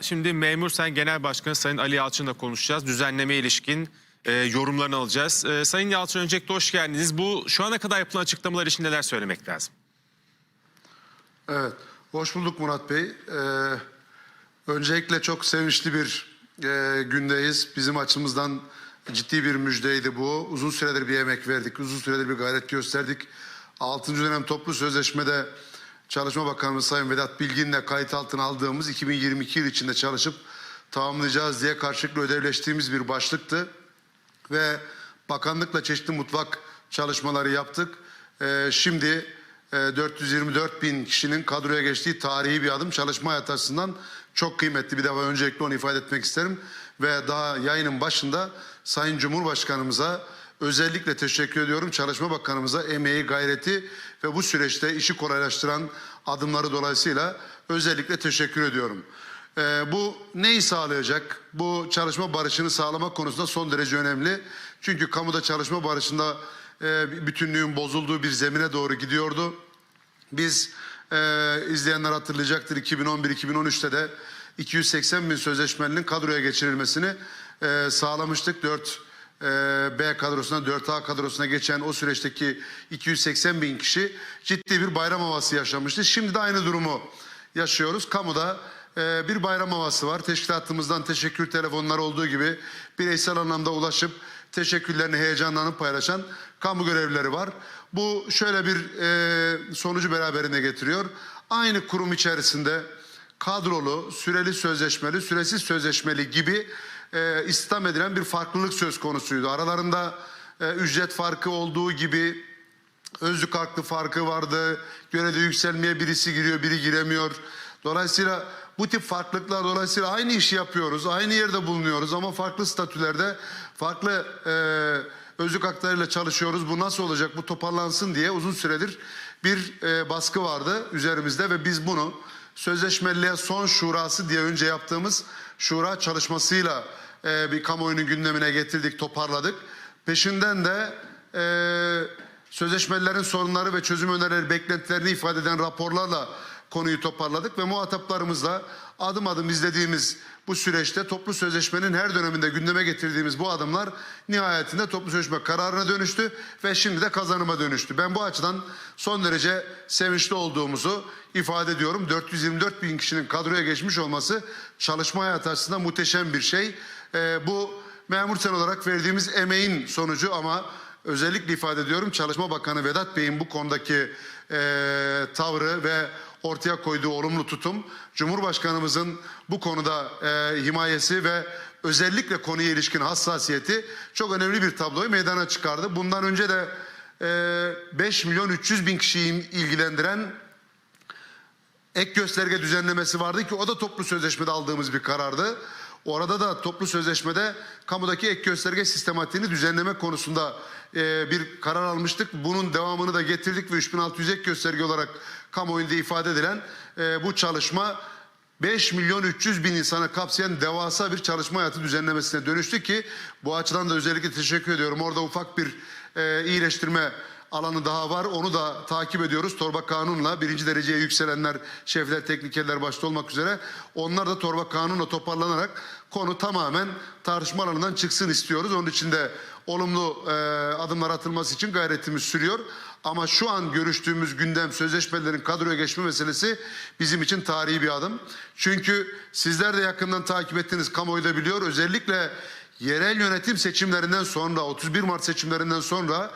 şimdi Memur Sen Genel Başkanı Sayın Ali Yalçın'la konuşacağız. Düzenleme ilişkin e, yorumlarını alacağız. E, Sayın Yalçın öncelikle hoş geldiniz. Bu şu ana kadar yapılan açıklamalar için neler söylemek lazım? Evet, hoş bulduk Murat Bey. Ee, öncelikle çok sevinçli bir e, gündeyiz. Bizim açımızdan ciddi bir müjdeydi bu. Uzun süredir bir emek verdik, uzun süredir bir gayret gösterdik. 6. dönem toplu sözleşmede Çalışma Bakanımız Sayın Vedat Bilgin'le kayıt altına aldığımız 2022 yıl içinde çalışıp tamamlayacağız diye karşılıklı ödevleştiğimiz bir başlıktı ve bakanlıkla çeşitli mutfak çalışmaları yaptık. Ee, şimdi e, 424 bin kişinin kadroya geçtiği tarihi bir adım çalışma hayatı açısından çok kıymetli. Bir defa öncelikle onu ifade etmek isterim. Ve daha yayının başında Sayın Cumhurbaşkanımıza özellikle teşekkür ediyorum. Çalışma Bakanımıza emeği, gayreti ve bu süreçte işi kolaylaştıran adımları dolayısıyla özellikle teşekkür ediyorum. Ee, bu neyi sağlayacak? Bu çalışma barışını sağlamak konusunda son derece önemli. Çünkü kamuda çalışma barışında e, bütünlüğün bozulduğu bir zemine doğru gidiyordu. Biz e, izleyenler hatırlayacaktır 2011-2013'te de 280 bin sözleşmelinin kadroya geçirilmesini e, sağlamıştık. 4 e, B kadrosuna 4A kadrosuna geçen o süreçteki 280 bin kişi ciddi bir bayram havası yaşamıştı. Şimdi de aynı durumu yaşıyoruz. Kamuda e, bir bayram havası var. Teşkilatımızdan teşekkür telefonları olduğu gibi bireysel anlamda ulaşıp teşekkürlerini heyecanlanıp paylaşan kamu görevlileri var. Bu şöyle bir e, sonucu beraberinde getiriyor. Aynı kurum içerisinde kadrolu, süreli sözleşmeli, süresiz sözleşmeli gibi e, istihdam edilen bir farklılık söz konusuydu. Aralarında e, ücret farkı olduğu gibi özlük haklı farkı vardı. Görevde yükselmeye birisi giriyor, biri giremiyor. Dolayısıyla bu tip farklılıklar dolayısıyla aynı işi yapıyoruz, aynı yerde bulunuyoruz ama farklı statülerde, farklı e, özlük haklarıyla çalışıyoruz. Bu nasıl olacak, bu toparlansın diye uzun süredir bir e, baskı vardı üzerimizde ve biz bunu sözleşmeliğe son şurası diye önce yaptığımız şura çalışmasıyla e, bir kamuoyunun gündemine getirdik, toparladık. Peşinden de e, sözleşmelerin sorunları ve çözüm önerileri beklentilerini ifade eden raporlarla konuyu toparladık ve muhataplarımızla adım adım izlediğimiz bu süreçte toplu sözleşmenin her döneminde gündeme getirdiğimiz bu adımlar nihayetinde toplu sözleşme kararına dönüştü ve şimdi de kazanıma dönüştü. Ben bu açıdan son derece sevinçli olduğumuzu ifade ediyorum. 424 bin kişinin kadroya geçmiş olması çalışma hayatı açısından muhteşem bir şey. Ee, bu memur sen olarak verdiğimiz emeğin sonucu ama özellikle ifade ediyorum Çalışma Bakanı Vedat Bey'in bu konudaki e, tavrı ve ortaya koyduğu olumlu tutum Cumhurbaşkanımızın bu konuda e, himayesi ve özellikle konuya ilişkin hassasiyeti çok önemli bir tabloyu meydana çıkardı. Bundan önce de e, 5 milyon 300 bin kişiyi ilgilendiren ek gösterge düzenlemesi vardı ki o da toplu sözleşmede aldığımız bir karardı. Orada da toplu sözleşmede kamudaki ek gösterge sistematiğini düzenleme konusunda e, bir karar almıştık. Bunun devamını da getirdik ve 3600 ek gösterge olarak kamuoyunda ifade edilen e, bu çalışma 5 milyon 300 bin insanı kapsayan devasa bir çalışma hayatı düzenlemesine dönüştü ki bu açıdan da özellikle teşekkür ediyorum. Orada ufak bir e, iyileştirme alanı daha var. Onu da takip ediyoruz. Torba kanunla birinci dereceye yükselenler, şefler, teknikerler başta olmak üzere onlar da torba kanunla toparlanarak konu tamamen tartışma alanından çıksın istiyoruz. Onun için de olumlu e, adımlar atılması için gayretimiz sürüyor. Ama şu an görüştüğümüz gündem sözleşmelerin kadroya geçme meselesi bizim için tarihi bir adım. Çünkü sizler de yakından takip ettiğiniz kamuoyu da biliyor. Özellikle yerel yönetim seçimlerinden sonra 31 Mart seçimlerinden sonra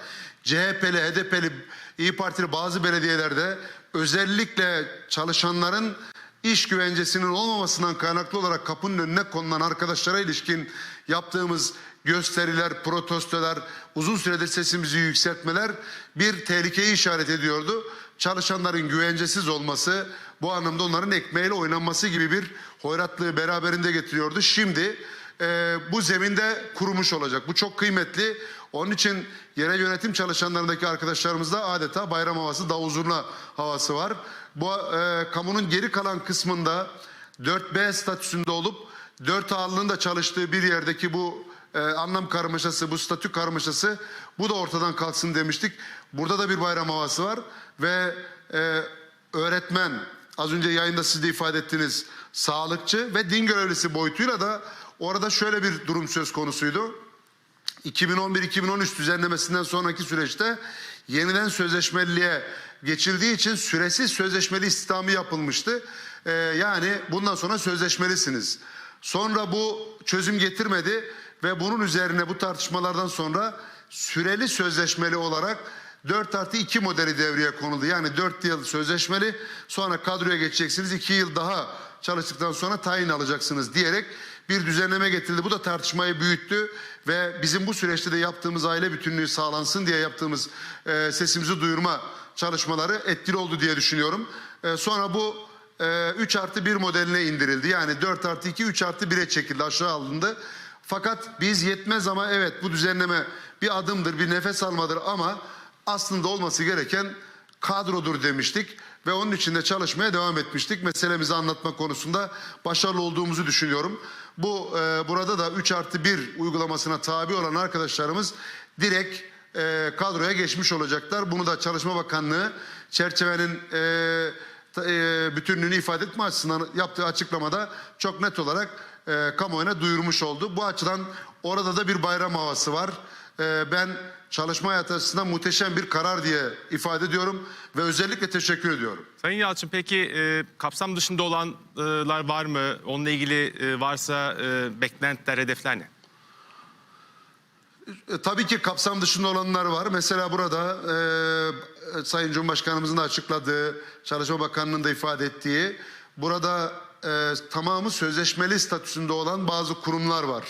CHP'li, HDP'li, İyi Partili bazı belediyelerde özellikle çalışanların iş güvencesinin olmamasından kaynaklı olarak kapının önüne konulan arkadaşlara ilişkin yaptığımız gösteriler, protestolar, uzun süredir sesimizi yükseltmeler bir tehlikeyi işaret ediyordu. Çalışanların güvencesiz olması, bu anlamda onların ekmeğiyle oynanması gibi bir hoyratlığı beraberinde getiriyordu. Şimdi e, bu zeminde kurumuş olacak. Bu çok kıymetli. Onun için yerel yönetim çalışanlarındaki arkadaşlarımızda adeta bayram havası, davul zurna havası var. Bu e, kamunun geri kalan kısmında 4B statüsünde olup 4 ağırlığın da çalıştığı bir yerdeki bu e, anlam karmaşası, bu statü karmaşası bu da ortadan kalksın demiştik. Burada da bir bayram havası var ve e, öğretmen, az önce yayında siz de ifade ettiniz sağlıkçı ve din görevlisi boyutuyla da orada şöyle bir durum söz konusuydu. 2011-2013 düzenlemesinden sonraki süreçte yeniden sözleşmeliliğe geçildiği için süresiz sözleşmeli istihdamı yapılmıştı. Ee, yani bundan sonra sözleşmelisiniz. Sonra bu çözüm getirmedi ve bunun üzerine bu tartışmalardan sonra süreli sözleşmeli olarak 4 artı 2 modeli devreye konuldu. Yani 4 yıl sözleşmeli sonra kadroya geçeceksiniz 2 yıl daha çalıştıktan sonra tayin alacaksınız diyerek bir düzenleme getirildi. Bu da tartışmayı büyüttü ve bizim bu süreçte de yaptığımız aile bütünlüğü sağlansın diye yaptığımız e, sesimizi duyurma çalışmaları etkili oldu diye düşünüyorum. E, sonra bu e, 3 artı 1 modeline indirildi. Yani 4 artı 2, 3 artı 1'e çekildi aşağı alındı. Fakat biz yetmez ama evet bu düzenleme bir adımdır, bir nefes almadır ama aslında olması gereken kadrodur demiştik ve onun için de çalışmaya devam etmiştik. Meselemizi anlatma konusunda başarılı olduğumuzu düşünüyorum. Bu e, burada da 3 artı 1 uygulamasına tabi olan arkadaşlarımız direkt e, kadroya geçmiş olacaklar. Bunu da Çalışma Bakanlığı çerçevenin e, e, bütünlüğünü ifade etme açısından yaptığı açıklamada çok net olarak e, kamuoyuna duyurmuş oldu. Bu açıdan orada da bir bayram havası var. E, ben çalışma hayatı açısından muhteşem bir karar diye ifade ediyorum ve özellikle teşekkür ediyorum. Sayın Yalçın peki e, kapsam dışında olanlar var mı? Onunla ilgili e, varsa e, beklentiler, hedefler ne? E, Tabii ki kapsam dışında olanlar var. Mesela burada e, Sayın Cumhurbaşkanımızın da açıkladığı, Çalışma Bakanlığı'nın da ifade ettiği, burada e, tamamı sözleşmeli statüsünde olan bazı kurumlar var.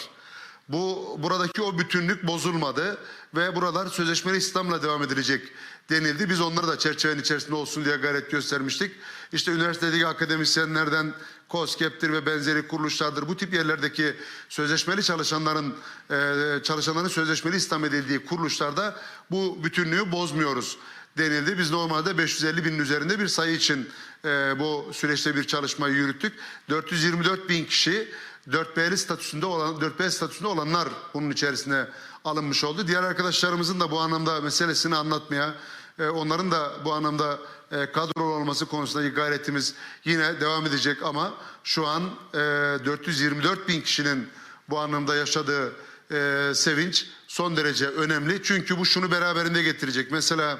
Bu buradaki o bütünlük bozulmadı ve buralar sözleşmeli İslam'la devam edilecek denildi. Biz onları da çerçevenin içerisinde olsun diye gayret göstermiştik. İşte üniversitedeki akademisyenlerden KOSGEB'tir ve benzeri kuruluşlardır. Bu tip yerlerdeki sözleşmeli çalışanların e, çalışanların sözleşmeli İslam edildiği kuruluşlarda bu bütünlüğü bozmuyoruz denildi. Biz normalde 550 binin üzerinde bir sayı için e, bu süreçte bir çalışmayı yürüttük. 424 bin kişi 4B'li statüsünde olan 4B statüsünde olanlar bunun içerisine alınmış oldu. Diğer arkadaşlarımızın da bu anlamda meselesini anlatmaya, e, onların da bu anlamda e, kadrolu olması konusundaki gayretimiz yine devam edecek ama şu an e, 424 bin kişinin bu anlamda yaşadığı e, sevinç son derece önemli. Çünkü bu şunu beraberinde getirecek. Mesela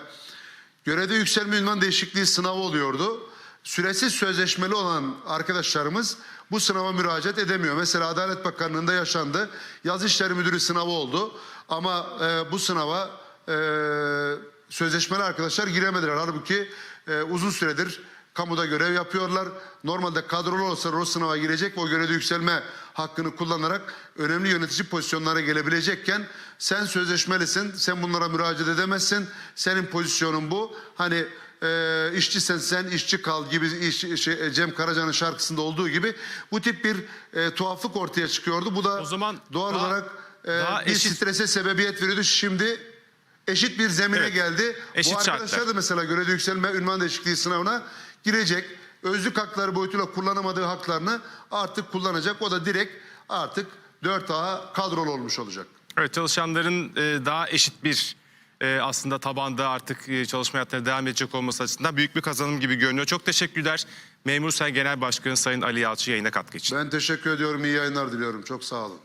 Görevde yükselme ünvan değişikliği sınavı oluyordu. Süresiz sözleşmeli olan arkadaşlarımız bu sınava müracaat edemiyor. Mesela Adalet Bakanlığı'nda yaşandı. Yaz İşleri Müdürü sınavı oldu. Ama e, bu sınava e, sözleşmeli arkadaşlar giremediler. Halbuki e, uzun süredir kamuda görev yapıyorlar. Normalde kadrolu olsa o sınava girecek ve o görevde yükselme hakkını kullanarak önemli yönetici pozisyonlara gelebilecekken sen sözleşmelisin, sen bunlara müracaat edemezsin, senin pozisyonun bu. Hani e, işçisen sen işçi kal gibi iş- şey, Cem Karaca'nın şarkısında olduğu gibi bu tip bir e, tuhaflık ortaya çıkıyordu. Bu da O zaman doğal daha- olarak e, daha bir eşit- strese sebebiyet veriyordu. Şimdi eşit bir zemine Evet. geldi. Eşit bu arkadaşlar şartlar. da mesela görevde yükselme ünvan değişikliği sınavına girecek. Özlük hakları boyutuyla kullanamadığı haklarını artık kullanacak. O da direkt artık 4A kadrolu olmuş olacak. Evet çalışanların e, daha eşit bir e, aslında tabanda artık e, çalışma hayatlarına devam edecek olması açısından büyük bir kazanım gibi görünüyor. Çok teşekkürler. Memur Sen Genel Başkanı Sayın Ali Yalçın yayına katkı için. Ben teşekkür ediyorum. İyi yayınlar diliyorum. Çok sağ olun.